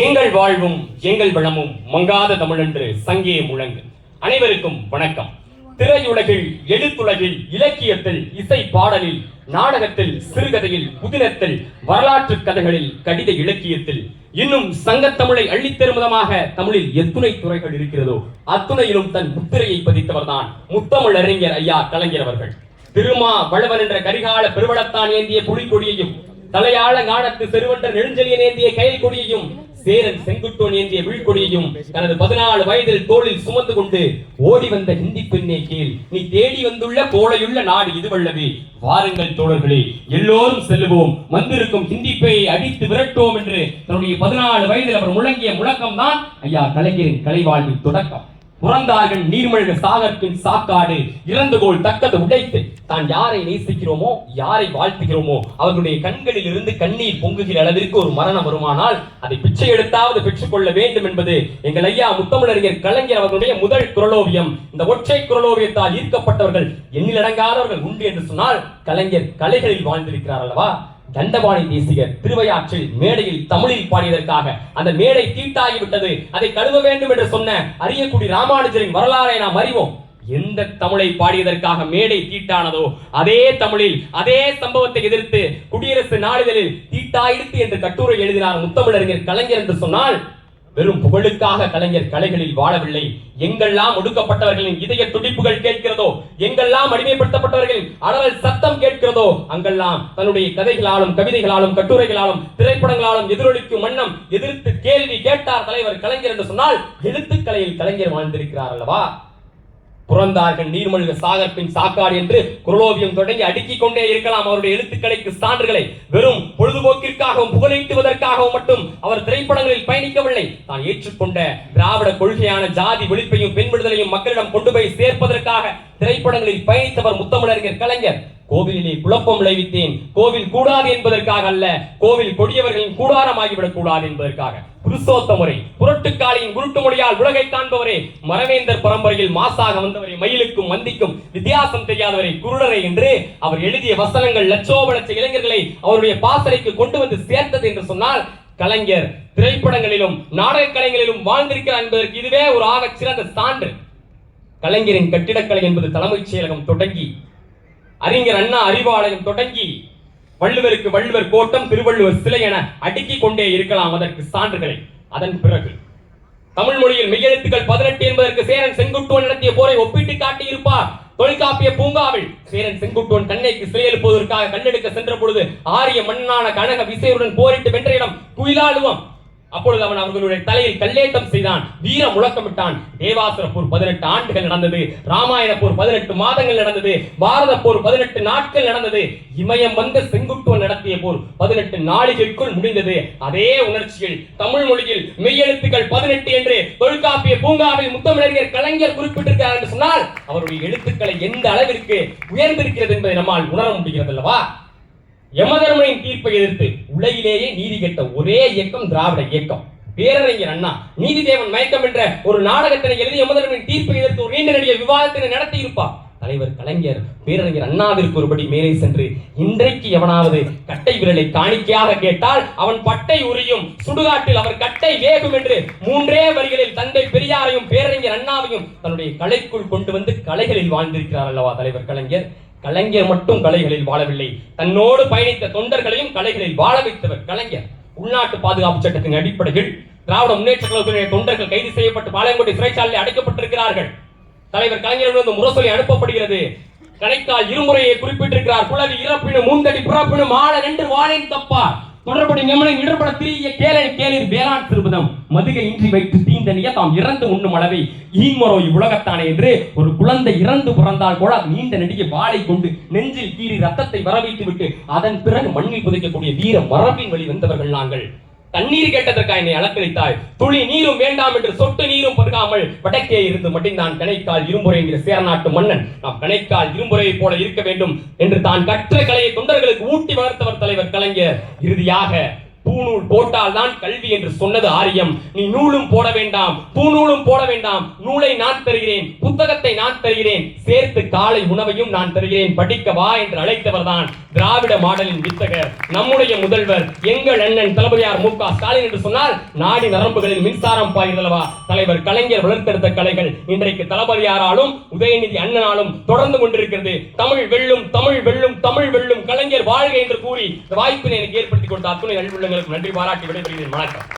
எங்கள் வாழ்வும் எங்கள் வளமும் மங்காத தமிழென்று சங்கே முழங்கு. அனைவருக்கும் வணக்கம். திரையுலகில் எழுத்துலகில் இலக்கியத்தில் இசை பாடலில் நாடகத்தில் சிறுகதையில் புதினத்தில் வரலாற்று கதைகளில் கடித இலக்கியத்தில் இன்னும் சங்கத்தமிழை அள்ளித்தரும் விதமாக தமிழில் எத்துணை துறைகள் இருக்கிறதோ அத்துணையிலும் தன் முத்திரையை பதித்தவர்தான் முத்தமிழ் அறிஞர் ஐயா கலைஞர் அவர்கள். திருமா வளவன் என்ற கரிகால பெருவளத்தான் ஏந்திய புலிக்கொடியையும் தலையாள காணத்து செருவென்ற நெடுஞ்செலியன் ஏந்திய கைல் கொடியையும் சேரன் செங்குட்டோன் ஏந்திய விழ்கொடியையும் தனது பதினாலு வயதில் தோளில் சுமந்து கொண்டு ஓடி வந்த ஹிந்தி பெண்ணே கீழ் நீ தேடி வந்துள்ள கோளையுள்ள நாடு இதுவல்லது வாருங்கள் தோழர்களே எல்லோரும் செல்லுவோம். வந்திருக்கும் ஹிந்தி பேயை அடித்து விரட்டுவோம் என்று தன்னுடைய பதினாலு வயதில் அவர் முழங்கிய முழக்கம் தான் ஐயா கலைஞரின் கலைவாழ்வின் தொடக்கம். புறந்தார்கள் நீர்மழக சாகத்தின் சாக்காடு இறந்துகோள் தக்கது உடைத்து. தான் யாரை நேசிக்கிறோமோ யாரை வாழ்த்துகிறோமோ அவர்களுடைய கண்களில் இருந்து கண்ணீர் பொங்குகிற அளவிற்கு ஒரு மரணம் வருமானால் அதை பிச்சை எடுத்தாவது பெற்றுக்கொள்ள வேண்டும் என்பது எங்கள் ஐயா முத்தமிழறிஞர் கலைஞர் அவர்களுடைய முதல் குரலோவியம். இந்த ஒற்றை குரலோவியத்தால் ஈர்க்கப்பட்டவர்கள் எண்ணிலடங்காதவர்கள் உண்டு என்று சொன்னால் கலைஞர் கலைகளில் வாழ்ந்திருக்கிறார் அல்லவா? தண்டபாணி தேசிகர் திருவையாற்றில் மேடையில் தமிழில் பாடியதற்காக அந்த மேடை தீட்டாகிவிட்டது. அதை கழுவ வேண்டும் என்று சொன்ன அரியக்குடி ராமானுஜரின் வரலாறை நாம் அறிவோம். எந்த தமிழை பாடியதற்காக மேடை தீட்டானதோ அதே தமிழில் அதே சம்பவத்தை எதிர்த்து குடியரசு நாளிதழில் தீட்டாயிடுத்து என்று கட்டுரை எழுதினார் முத்தமிழறிஞர் கலைஞர் என்று சொன்னால் வெறும் புகழுக்காக கலைஞர் கலைகளில் வாழவில்லை. எங்கெல்லாம் ஒடுக்கப்பட்டவர்களின் இதய துடிப்புகள் கேட்கிறதோ எங்கெல்லாம் அடிமைப்படுத்தப்பட்டவர்களின் அனல் சத்தம் கேட்கிறதோ அங்கெல்லாம் தன்னுடைய கதைகளாலும் கவிதைகளாலும் கட்டுரைகளாலும் திரைப்படங்களாலும் எதிரொலிக்கும் வண்ணம் எதிர்த்து கேள்வி கேட்டார் தலைவர் கலைஞர் என்று சொன்னால் எழுத்துக்கலையில் கலைஞர் வாழ்ந்திருக்கிறார் அல்லவா? புறந்தார்கள் நீர்மல்க சாகர்பின் சாக்காடு என்று குரலோவியம் தொடங்கி அடுக்கிக் கொண்டே இருக்கலாம் அவருடைய எழுத்துக்களைக்கு சான்றுகளை. வெறும் பொழுதுபோக்கிற்காகவும் புகழீட்டுவதற்காகவும் மட்டும் அவர் திரைப்படங்களில் பயணிக்கவில்லை. தான் ஏற்றுக்கொண்ட திராவிட கொள்கையான ஜாதி ஒழிப்பையும் பெண் விடுதலையும் மக்களிடம் கொண்டு போய் சேர்ப்பதற்காக திரைப்படங்களில் பயணித்தவர் முத்தமிழறிஞர் கலைஞர். கோவிலிலே குழப்பம் விளைவித்தேன். கோவில் கூடாது என்பதற்காக அல்ல கோவில் கொடியவர்களின் கூடாரமாகிவிடக் கூடாது என்பதற்காக. புருஷோத்த முறை புரட்டுக்காலியின் குருட்டு மொழியால் உலகை காண்பவரே மரவேந்தர் பரம்பரையில் மாசாக வந்தவரை மயிலுக்கும் மந்திக்கும் வித்தியாசம் தெரியாதவரை குருடரை என்று அவர் எழுதிய வசனங்கள் லட்சோப லட்ச இளைஞர்களை அவருடைய பாசறைக்கு கொண்டு வந்து சேர்த்தது என்று சொன்னால் கலைஞர் திரைப்படங்களிலும் நாடக கலைஞரிலும் வாழ்ந்திருக்கிறார் என்பதற்கு இதுவே ஒரு ஆக சிறந்த சான்று. கலைஞரின் கட்டிடக்கலை என்பது தலைமைச் செயலகம் தொடங்கி அறிஞர் அண்ணா அறிவாலயம் தொடங்கி வள்ளுவருக்கு வள்ளுவர் கோட்டம் திருவள்ளுவர் சிலை என அடுக்கிக் கொண்டே இருக்கலாம் அதற்கு சான்றுகளை. அதன் பிறகு தமிழ் மொழியில் மெய்யெழுத்துக்கள் பதினெட்டு என்பதற்கு சேரன் செங்குட்டுவன் நடத்திய போரை ஒப்பிட்டு காட்டியிருப்பார். தொல்காப்பிய பூங்காவில் சேரன் செங்குட்டுவன் கண்ணைக்கு சிலை எழுப்புவதற்காக கண்ணெடுக்க சென்ற பொழுது ஆரிய மண்ணான கனக விசையுடன் போரிட்டு வென்ற இடம் குயிலாளுவம் அப்பொழுது அவன் அவர்களுடைய தலையில் கல்லேட்டம் செய்தான். வீர முழக்கமிட்டான். தேவாசுர போர் பதினெட்டு ஆண்டுகள் நடந்தது. ராமாயண போர் பதினெட்டு மாதங்கள் நடந்தது. பாரத போர் பதினெட்டு நாட்கள் நடந்தது. இமயம் வந்த செங்குட்டுவன் நடத்திய போர் பதினெட்டு நாளிகைக்குள் முடிந்தது. அதே உணர்ச்சியில் தமிழ் மொழியில் மெய்யெழுத்துக்கள் பதினெட்டு என்று தொல்காப்பிய பூங்காவில் முத்தமிழறிஞர் கலைஞர் குறிப்பிட்டிருக்கிறார் என்று சொன்னால் அவருடைய எழுத்துக்களை எந்த அளவிற்கு உயர்ந்திருக்கிறது என்பதை நம்மால் உணர முடிகிறது அல்லவா யமதர்மனின் தீர்ப்பை எதிர்த்து உலகிலேயே நீதி கெட்ட ஒரே இயக்கம் திராவிட இயக்கம். பேரறிஞர் அண்ணா நீதிதேவன் மயக்கம் என்ற ஒரு நாடகத்தினை எழுதி யமதர்மனின் தீர்ப்பை எதிர்த்து ஒரு நீண்ட நடிகை விவாதத்தினை நடத்தி இருப்பார் தலைவர் கலைஞர் பேரறிஞர் அண்ணாவிற்கு ஒருபடி மேலே சென்று இன்றைக்கு எவனாவது கட்டை விரலை காணிக்கையாக கேட்டால் அவன் பட்டை உரியும் சுடுகாட்டில் அவர் கட்டை வேகும் என்று மூன்றே வரிகளில் தந்தை பெரியாரையும் பேரறிஞர் அண்ணாவையும் தன்னுடைய கலைக்குள் கொண்டு வந்து கலைகளில் வாழ்ந்திருக்கிறார் அல்லவா தலைவர் கலைஞர்? கலைஞர் மட்டும் கலைகளில் வாழவில்லை. தன்னோடு பயணித்த தொண்டர்களையும் கலைகளில் வாழ வைத்தவர் கலைஞர். உள்நாட்டு பாதுகாப்பு சட்டத்தின் அடிப்படையில் திராவிட முன்னேற்ற கழகத்துடைய தொண்டர்கள் கைது செய்யப்பட்டு பாளையங்கோட்டை சிறைச்சாலையில் அடைக்கப்பட்டிருக்கிறார்கள். தலைவர் கலைஞரிடம் முரசொலி அனுப்பப்படுகிறது. கணைக்கால் இருமுறையை குறிப்பிட்டிருக்கிறார். குளவி இறப்பினும் மூந்தடி புறப்பினும் ஆள நின்று வாழேன் தப்பா தொடர்புடைய நியமனம் இடர்பட திரிய கேளை கேளிர் வேளாண் திருபதம். மதுகை இன்றி வைத்து தீந்தனிய தாம் இறந்து உண்ணும் அளவை ஈன்மரோ இவ்வுலகத்தானே என்று ஒரு குழந்தை இறந்து பிறந்தால் கூட அது நீண்ட நெடிய வாளை கொண்டு நெஞ்சில் கீறி ரத்தத்தை வரவைத்து விட்டு அதன் பிறகு மண்ணில் புதைக்கக்கூடிய வீர மரபின் வழி வந்தவர்கள் நாங்கள். தண்ணீர் கேட்டதற்காக என்னை அலக்களித்தாய் துளி நீரும் வேண்டாம் என்று சொட்டு நீரும் பருகாமல் வடக்கே இருந்து மட்டும் தான் கணைக்கால் இரும்புரை என்கிற சேரநாட்டு மன்னன். நாம் கணைக்கால் இரும்புரையை போல இருக்க வேண்டும் என்று தான் கற்ற கலையை தொண்டர்களுக்கு ஊட்டி வளர்த்தவர் தலைவர் கலைஞர். இறுதியாக பூநூல் போட்டால் தான் கல்வி என்று சொன்னது ஆரியம். நீ நூலும் போட வேண்டாம் பூநூலும் போட வேண்டாம். நூலை நான் தருகிறேன் புத்தகத்தை நான் தருகிறேன். சேர்த்து காலை உணவையும் நான் தருகிறேன். படிக்க வா என்று அழைத்தவர் தான் திராவிட மாடலின் வித்தகர். நம்முடைய முதல்வர் எங்கள் அண்ணன் தளபதியார் மு க ஸ்டாலின் என்று சொன்னால் நாடி நரம்புகளில் மின்சாரம் பாய்கிறதல்லவா? தலைவர் கலைஞர் வளர்த்தெடுத்த கலைகள். இன்றைக்கு தளபதியாராலும் உதயநிதி அண்ணனாலும் தொடர்ந்து கொண்டிருக்கிறது. தமிழ் வெல்லும் தமிழ் வெல்லும் தமிழ் வெல்லும் கலைஞர் வாழ்க என்று கூறி இந்த வாய்ப்பினை எனக்கு ஏற்படுத்தி கொடுத்த அத்துணை உங்களுக்கு நன்றி பாராட்டி விடைபெறுகிறேன் வணக்கம்.